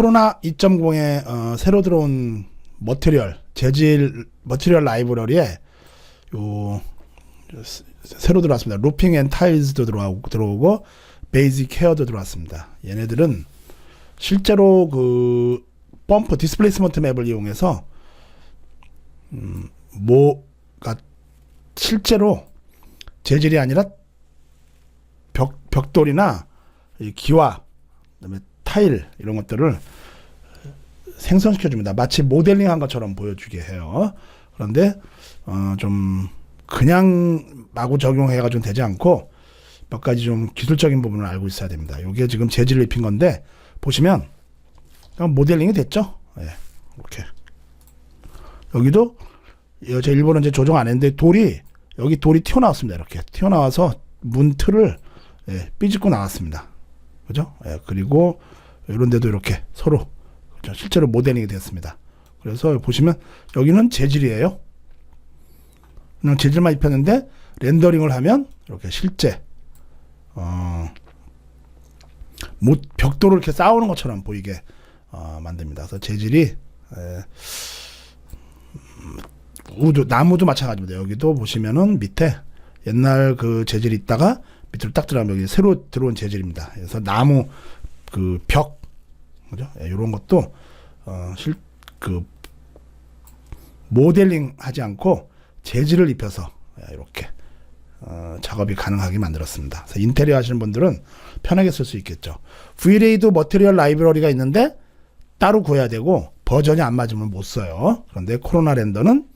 코로나 2.0에 어, 새로 들어온 머티리얼 재질 머티리얼 라이브러리에 요 스- 새로 들어왔습니다. 루핑 앤 타일즈도 들어오고 들어오고 베이직 케어도 들어왔습니다. 얘네들은 실제로 그 펌프 디스플레이스먼트 맵을 이용해서 음, 뭐가 실제로 재질이 아니라 벽 벽돌이나 이 기와 그다음에 타일 이런 것들을 생성시켜 줍니다. 마치 모델링한 것처럼 보여주게 해요. 그런데 어, 좀 그냥 마구 적용해 가지고 되지 않고 몇 가지 좀 기술적인 부분을 알고 있어야 됩니다. 이게 지금 재질을 입힌 건데 보시면 모델링이 됐죠. 예. 이렇게 여기도 이거 제 일본은 이제 조정 안 했는데 돌이 여기 돌이 튀어나왔습니다. 이렇게 튀어나와서 문 틀을 예, 삐집고 나왔습니다. 그죠? 예, 그리고 이런 데도 이렇게 서로 그죠? 실제로 모델링이 됐습니다. 그래서 보시면 여기는 재질이에요. 그냥 재질만 입혔는데 렌더링을 하면 이렇게 실제 어, 못 벽돌을 이렇게 쌓아오는 것처럼 보이게 어, 만듭니다. 그래서 재질이 에, 음, 우도 나무도 마찬가지입니다. 여기도 보시면은 밑에 옛날 그 재질이 있다가 밑으로 딱 들어가면 여기 새로 들어온 재질입니다. 그래서 나무 그 벽 그죠? 예, 이런 것도 어, 실 그 모델링 하지 않고 재질을 입혀서 예, 이렇게 어, 작업이 가능하게 만들었습니다. 그래서 인테리어 하시는 분들은 편하게 쓸 수 있겠죠. VLA도 머티리얼 라이브러리가 있는데 따로 구해야 되고 버전이 안 맞으면 못 써요. 그런데 코로나 렌더는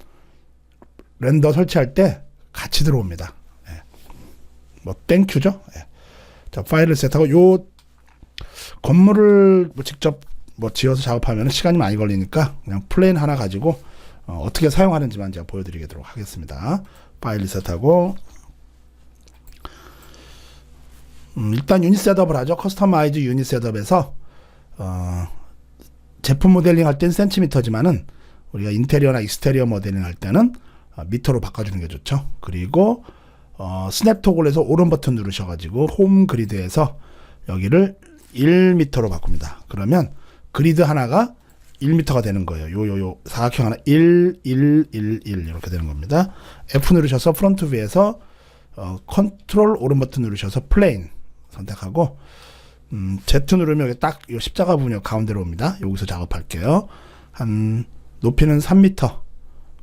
렌더 설치할 때 같이 들어옵니다. 예. 뭐 땡큐죠. 예. 자 파일을 셋하고 요 건물을 뭐 직접 뭐 지어서 작업하면 시간이 많이 걸리니까 그냥 플랜 하나 가지고 어, 어떻게 사용하는지만 제가 보여드리도록 하겠습니다. 파일 리셋하고 음, 일단 유닛 셋업을 하죠. 커스터마이즈 유닛 셋업에서 어, 제품 모델링 할땐 센티미터지만은 우리가 인테리어나 익스테리어 모델링 할 때는 어, 미터로 바꿔주는 게 좋죠. 그리고 어, 스냅 토글에서 오른 버튼 누르셔가지고 홈 그리드에서 여기를 1미터로 바꿉니다. 그러면 그리드 하나가 1미터가 되는 거예요. 요, 요, 요, 사각형 하나 1, 1, 1, 1 이렇게 되는 겁니다. F 누르셔서 프론트 뷰에서 어, 컨트롤 오른 버튼 누르셔서 플레인 선택하고 음, Z 누르면 여기 딱 요 십자가 부분이 가운데로 옵니다. 여기서 작업할게요. 한 높이는 3m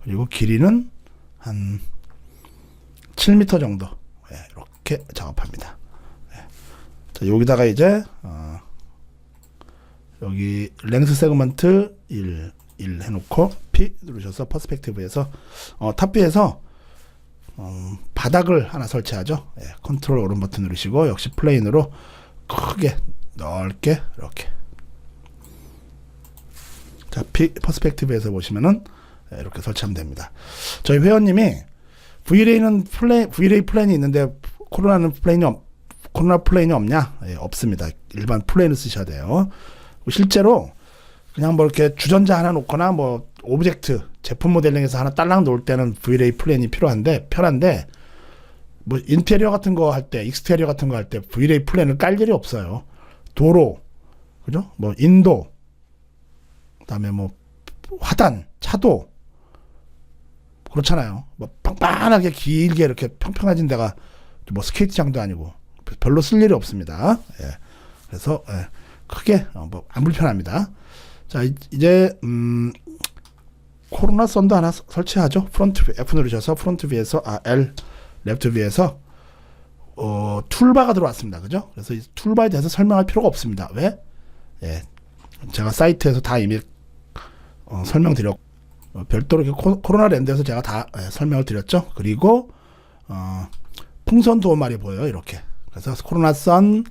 그리고 길이는 한 7m 정도 예, 이렇게 작업합니다. 예. 자, 여기다가 이제 어, 여기 랭스 세그먼트 1, 1 해놓고 P 누르셔서 퍼스펙티브에서 어, 탑뷰에서 어, 바닥을 하나 설치하죠. 예, 컨트롤 오른 버튼 누르시고 역시 플레인으로 크게 넓게 이렇게 자 P 퍼스펙티브에서 보시면은 예, 이렇게 설치하면 됩니다. 저희 회원님이 VLA는 플레 VLA 플랜이 있는데 코로나는 플랜이 없, 코로나 플랜이 없냐? 예, 없습니다. 일반 플랜을 쓰셔야 돼요. 실제로 그냥 뭐 이렇게 주전자 하나 놓거나 뭐 오브젝트 제품 모델링에서 하나 딸랑 놓을 때는 VLA 플랜이 필요한데 편한데 뭐 인테리어 같은 거 할 때 익스테리어 같은 거 할 때 VLA 플랜을 깔 일이 없어요. 도로 그죠? 뭐 인도 그다음에 뭐 화단 차도 그렇잖아요. 뭐 빵빵하게 길게 이렇게 평평해진 데가 뭐 스케이트장도 아니고 별로 쓸 일이 없습니다. 예. 그래서 예. 크게 어, 뭐안 불편합니다. 자 이- 이제 음, 코로나 썬도 하나 서- 설치하죠. 프론트 뷰, F 누르셔서 프론트 뷰에서 아 L 랩트 뷰에서 어, 툴바가 들어왔습니다. 그죠? 그래서 이 툴바에 대해서 설명할 필요가 없습니다. 왜? 예. 제가 사이트에서 다 이미 어, 설명드렸고 어, 별도로 코, 코로나 랜드에서 제가 다 예, 설명을 드렸죠. 그리고 어, 풍선 도어말이 보여요. 이렇게. 그래서 코로나 선,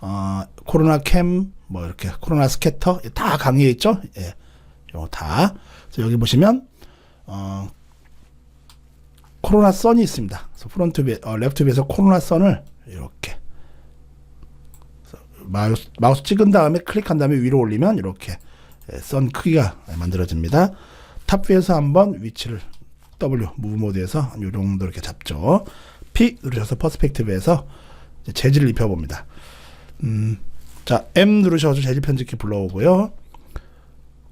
어, 코로나 캠, 뭐 이렇게 코로나 스캐터 다 강의해 있죠. 예, 요거 다. 그래서 여기 보시면 어, 코로나 선이 있습니다. 그래서 프론트 뷰, 어, 레프트 뷰에서 코로나 선을 이렇게 마우스, 마우스 찍은 다음에 클릭한 다음에 위로 올리면 이렇게 예, 선 크기가 만들어집니다. 탑 뷰에서 한번 위치를 W 무브 모드에서 이 정도 이렇게 잡죠. P 누르셔서 퍼스펙티브에서 재질을 입혀봅니다. 음, 자 M 누르셔서 재질 편집기 불러오고요.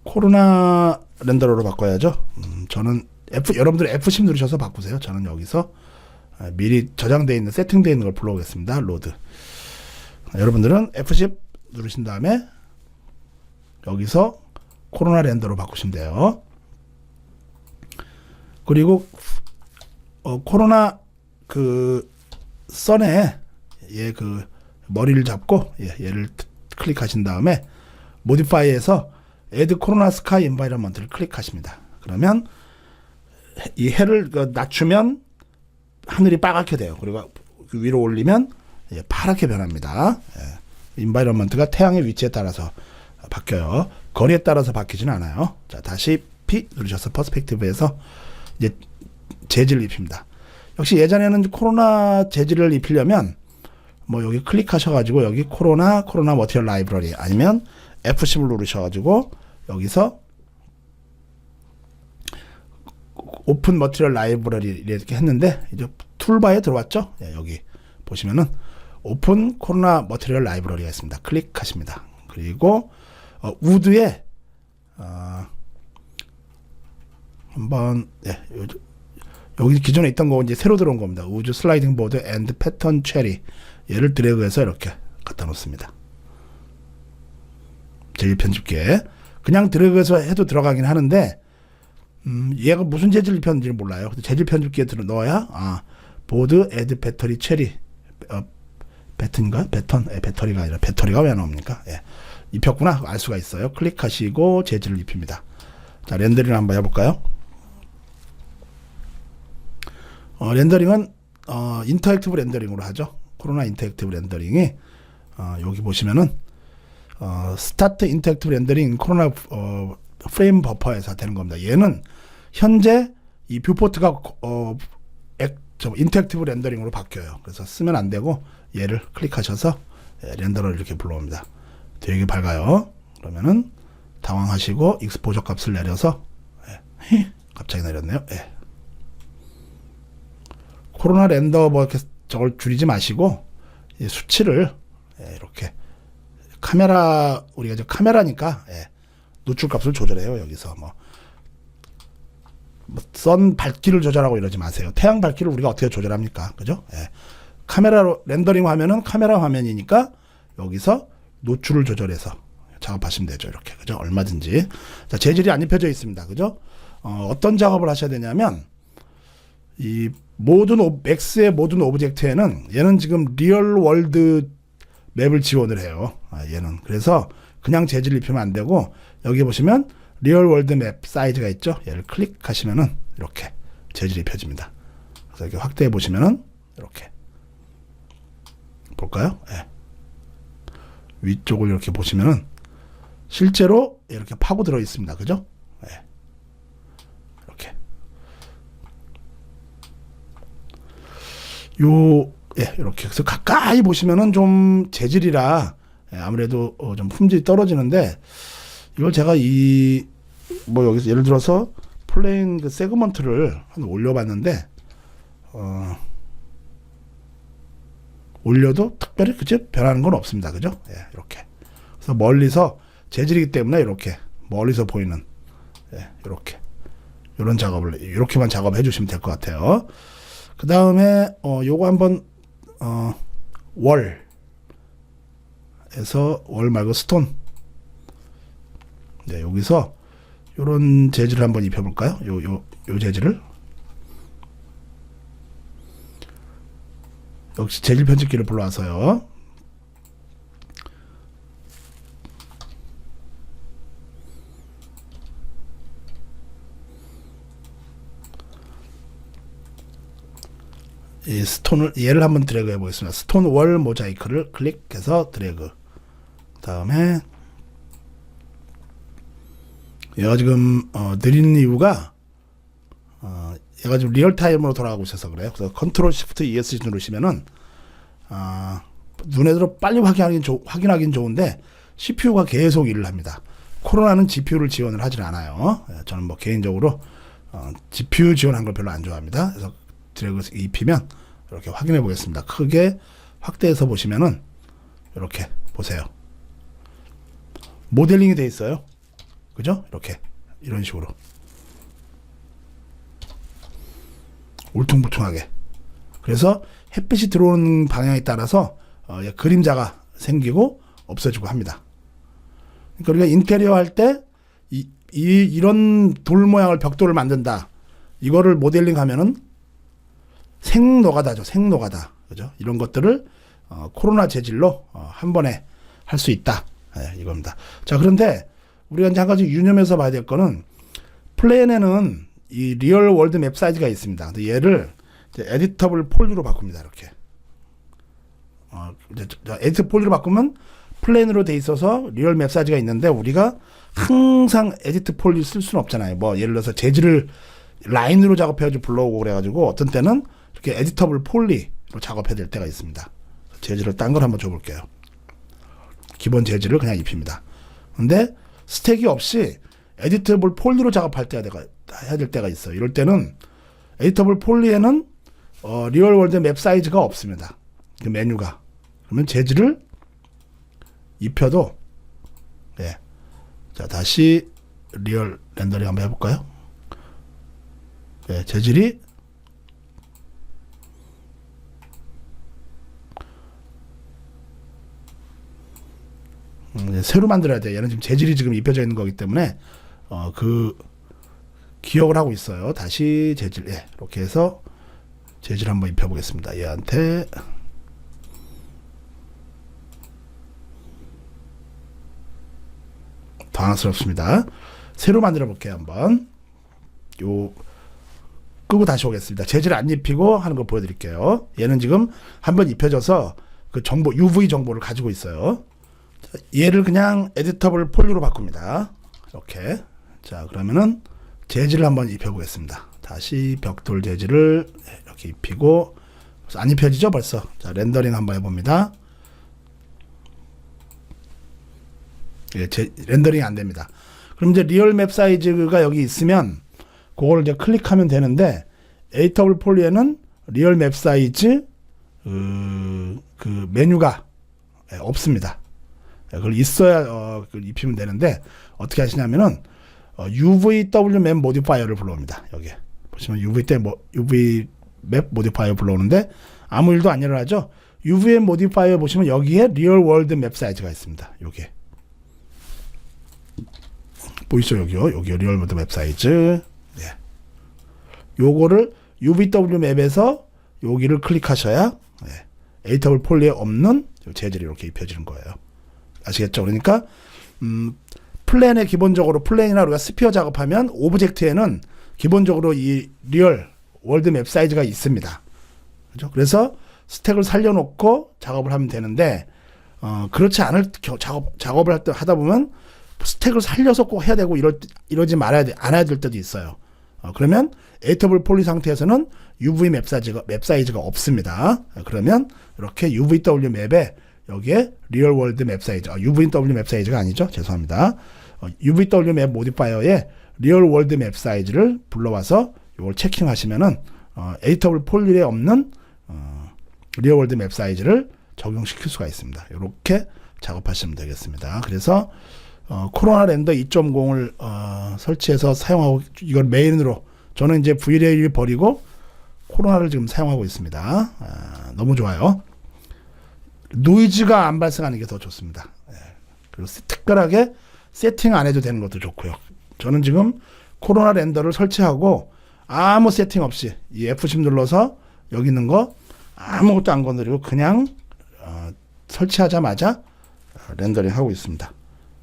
코로나 렌더러로 바꿔야죠. 음, 저는 F 여러분들 F10 누르셔서 바꾸세요. 저는 여기서 아, 미리 저장되어 있는 세팅되어 있는 걸 불러오겠습니다. 로드. 아, 여러분들은 F10 누르신 다음에 여기서 코로나 렌더로 바꾸시면 돼요. 그리고 어, 코로나 그 선에 얘 그 머리를 잡고 예, 얘를 트- 클릭하신 다음에 모디파이에서 Add 코로나 스카이 인바이러먼트를 클릭하십니다. 그러면 해- 이 해를 그 낮추면 하늘이 빨갛게 돼요. 그리고 그 위로 올리면 예, 파랗게 변합니다. 예. 인바이러먼트가 태양의 위치에 따라서 바뀌어요. 거리에 따라서 바뀌지는 않아요. 자, 다시 P 누르셔서 퍼스펙티브에서 이제 재질을 입힙니다. 역시 예전에는 코로나 재질을 입히려면 뭐 여기 클릭하셔가지고 여기 코로나 코로나 머티리얼 라이브러리 아니면 F10을 누르셔가지고 여기서 오픈 머티리얼 라이브러리 이렇게 했는데 이제 툴바에 들어왔죠. 예, 여기 보시면은 오픈 코로나 머티리얼 라이브러리가 있습니다. 클릭하십니다. 그리고 어, 우드에 어, 한번 예, 요- 여기 기존에 있던 거 이제 새로 들어온 겁니다. 우주 슬라이딩 보드 앤드 패턴 체리 얘를 드래그해서 이렇게 갖다 놓습니다. 제일 편집기에 그냥 드래그해서 해도 들어가긴 하는데 음, 얘가 무슨 재질 편지를 몰라요. 재질 편집기에 들어 넣어야 아 보드 애드 배터리 체리 어, 배튼가 배턴 예, 배터리가 아니라 배터리가 왜 나옵니까? 예. 입혔구나 알 수가 있어요. 클릭하시고 재질을 입힙니다. 자 렌더링 한번 해볼까요? 어, 렌더링은 어, 인터랙티브 렌더링으로 하죠. 코로나 인터랙티브 렌더링이 어, 여기 보시면은 어, 스타트 인터랙티브 렌더링 코로나 어, 프레임 버퍼에서 되는 겁니다. 얘는 현재 이 뷰포트가 어, 액, 저, 인터랙티브 렌더링으로 바뀌어요. 그래서 쓰면 안 되고 얘를 클릭하셔서 예, 렌더러를 이렇게 불러옵니다. 되게 밝아요. 그러면은 당황하시고 익스포저 값을 내려서 예, 히, 갑자기 내렸네요. 예. 코로나 렌더 뭐 이렇게 저걸 줄이지 마시고 이 수치를 예, 이렇게 카메라 우리가 이제 카메라니까 예, 노출 값을 조절해요 여기서 뭐. 뭐, 선 밝기를 조절하고 이러지 마세요. 태양 밝기를 우리가 어떻게 조절합니까? 그죠? 예. 카메라로 렌더링 화면은 카메라 화면이니까 여기서 노출을 조절해서 작업하시면 되죠. 이렇게. 그죠? 얼마든지. 자, 재질이 안 입혀져 있습니다. 그죠? 어, 어떤 작업을 하셔야 되냐면 이 모든 오, 맥스의 모든 오브젝트에는 얘는 지금 리얼 월드 맵을 지원을 해요. 아, 얘는 그래서 그냥 재질 입히면 안 되고 여기 보시면 리얼 월드 맵 사이즈가 있죠. 얘를 클릭하시면은 이렇게 재질이 펴집니다. 그래서 이렇게 확대해 보시면은 이렇게 볼까요? 예. 위쪽을 이렇게 보시면은 실제로 이렇게 파고 들어 있습니다. 그죠? 예. 이렇게 요, 예, 이렇게. 그래서 가까이 보시면은 좀 재질이라, 예, 아무래도 어, 좀 품질이 떨어지는데, 이걸 제가 이, 뭐 여기서 예를 들어서 플레인 그 세그먼트를 한 올려봤는데, 어, 올려도 특별히 그치 변하는 건 없습니다. 그죠? 예, 이렇게. 그래서 멀리서 재질이기 때문에 이렇게 멀리서 보이는, 예, 이렇게. 이런 작업을, 이렇게만 작업해 주시면 될 것 같아요. 그 다음에 어 요거 한번 어 월에서 월 말고 스톤 네 여기서 요런 재질을 한번 입혀볼까요? 요 요 요 재질을 역시 재질 편집기를 불러와서요. 스톤을 얘를 한번 드래그 해보겠습니다. 스톤 월 모자이크를 클릭해서 드래그. 다음에 얘가 지금 어, 느린 이유가 어, 얘가 지금 리얼 타임으로 돌아가고 있어서 그래요. 그래서 컨트롤 시프트 ESC 누르시면은 아, 눈에 들어 빨리 확인하긴 좋, 확인하긴 좋은데 CPU가 계속 일을 합니다. 코로나는 GPU를 지원을 하질 않아요. 예, 저는 뭐 개인적으로 어, GPU 지원한 걸 별로 안 좋아합니다. 그래서 드래그 입히면 이렇게 확인해 보겠습니다. 크게 확대해서 보시면은 이렇게 보세요. 모델링이 돼 있어요. 그죠? 이렇게 이런 식으로 울퉁불퉁하게. 그래서 햇빛이 들어오는 방향에 따라서 어, 예, 그림자가 생기고 없어지고 합니다. 그러니까 우리가 인테리어 할 때 이, 이, 이런 돌 모양을 벽돌을 만든다. 이거를 모델링 하면은 생노가다죠. 생노가다. 그죠? 이런 것들을 어, 코로나 재질로 어, 한 번에 할 수 있다. 예, 이겁니다. 자, 그런데 우리가 이제 한 가지 유념해서 봐야 될 거는 플랜에는 이 리얼 월드 맵 사이즈가 있습니다. 근데 얘를 에디터블 폴리로 바꿉니다. 이렇게. 어, 에디터 폴리로 바꾸면 플랜으로 돼 있어서 리얼 맵 사이즈가 있는데 우리가 항상 에디트 폴리 쓸 수는 없잖아요. 뭐 예를 들어서 재질을 라인으로 작업해가지고 불러오고 그래가지고 어떤 때는 이렇게 에디터블 폴리로 작업해야 될 때가 있습니다. 재질을 딴 걸 한번 줘볼게요. 기본 재질을 그냥 입힙니다. 근데 스택이 없이 에디터블 폴리로 작업할 때가 해야 될 때가 있어요. 이럴 때는 에디터블 폴리에는 어, 리얼 월드 맵 사이즈가 없습니다. 그 메뉴가 그러면 재질을 입혀도 예. 자 다시 리얼 렌더링 한번 해볼까요? 예, 재질이 음, 이제 새로 만들어야 돼. 얘는 지금 재질이 지금 입혀져 있는 거기 때문에 어, 그 기억을 하고 있어요. 다시 재질, 예, 이렇게 해서 재질 한번 입혀보겠습니다. 얘한테 당황스럽습니다. 새로 만들어 볼게요, 한번. 요 끄고 다시 오겠습니다. 재질 안 입히고 하는 거 보여드릴게요. 얘는 지금 한번 입혀져서 그 정보 UV 정보를 가지고 있어요. 자, 얘를 그냥 에디터블 폴리로 바꿉니다. 이렇게. 자, 그러면은 재질을 한번 입혀보겠습니다. 다시 벽돌 재질을 이렇게 입히고 안 입혀지죠 벌써. 자, 렌더링 한번 해봅니다. 예, 제, 렌더링이 안 됩니다. 그럼 이제 리얼 맵 사이즈가 여기 있으면 그거를 이제 클릭하면 되는데 에이터블 폴리에는 리얼 맵 사이즈 그, 그 메뉴가 예, 없습니다. 예, 그걸 있어야 어, 그걸 입히면 되는데 어떻게 하시냐면은 어, UVW 맵 모디파이어를 불러옵니다. 여기 보시면 UV 때 뭐, UV 맵 모디파이어 불러오는데 아무 일도 안 일어나죠. UVM 모디파이어 보시면 여기에 리얼 월드 맵 사이즈가 있습니다. 요게 보이죠 여기요 여기 리얼 월드 맵 사이즈 예. 요거를 UVW 맵에서 여기를 클릭하셔야 예. 에이터블 폴리에 없는 재질이 이렇게 입혀지는 거예요. 아시겠죠? 그러니까 음, 플랜에 기본적으로 플랜이나 우리가 스피어 작업하면 오브젝트에는 기본적으로 이 리얼 월드 맵 사이즈가 있습니다. 그죠? 그래서 스택을 살려놓고 작업을 하면 되는데 어, 그렇지 않을 겨- 작업 작업을 할 때 하다 보면 스택을 살려서 꼭 해야 되고 이럴 이러지 말아야 돼, 안 해야 될 때도 있어요. 어, 그러면 에이터블 폴리 상태에서는 UV 맵 사이즈가 맵 사이즈가 없습니다. 어, 그러면 이렇게 UVW 맵에 여기에 리얼 월드 맵 사이즈, 아, UVW 맵 사이즈가 아니죠. 죄송합니다. 어, UVW 맵 모디파이어에 리얼 월드 맵 사이즈를 불러와서 이걸 체킹하시면은 어, 에이터블 폴리에 없는 어, 리얼 월드 맵 사이즈를 적용시킬 수가 있습니다. 이렇게 작업하시면 되겠습니다. 그래서 어, 코로나 렌더 2.0을 어, 설치해서 사용하고 이걸 메인으로 저는 이제 VLA를 버리고 코로나를 지금 사용하고 있습니다. 아, 너무 좋아요. 노이즈가 안 발생하는 게 더 좋습니다. 예. 그리고 세- 특별하게 세팅 안 해도 되는 것도 좋고요. 저는 지금 코로나 렌더를 설치하고 아무 세팅 없이 이 F10 눌러서 여기 있는 거 아무것도 안 건드리고 그냥 어, 설치하자마자 어, 렌더링 하고 있습니다.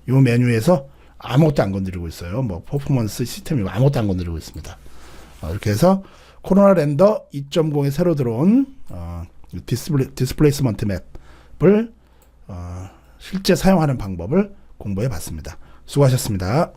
이 메뉴에서 아무것도 안 건드리고 있어요. 뭐 퍼포먼스 시스템이 아무것도 안 건드리고 있습니다. 어, 이렇게 해서 코로나 렌더 2.0에 새로 들어온 어, 디스플레이, 디스플레이스먼트 맵 을 어, 실제 사용하는 방법을 공부해 봤습니다. 수고하셨습니다.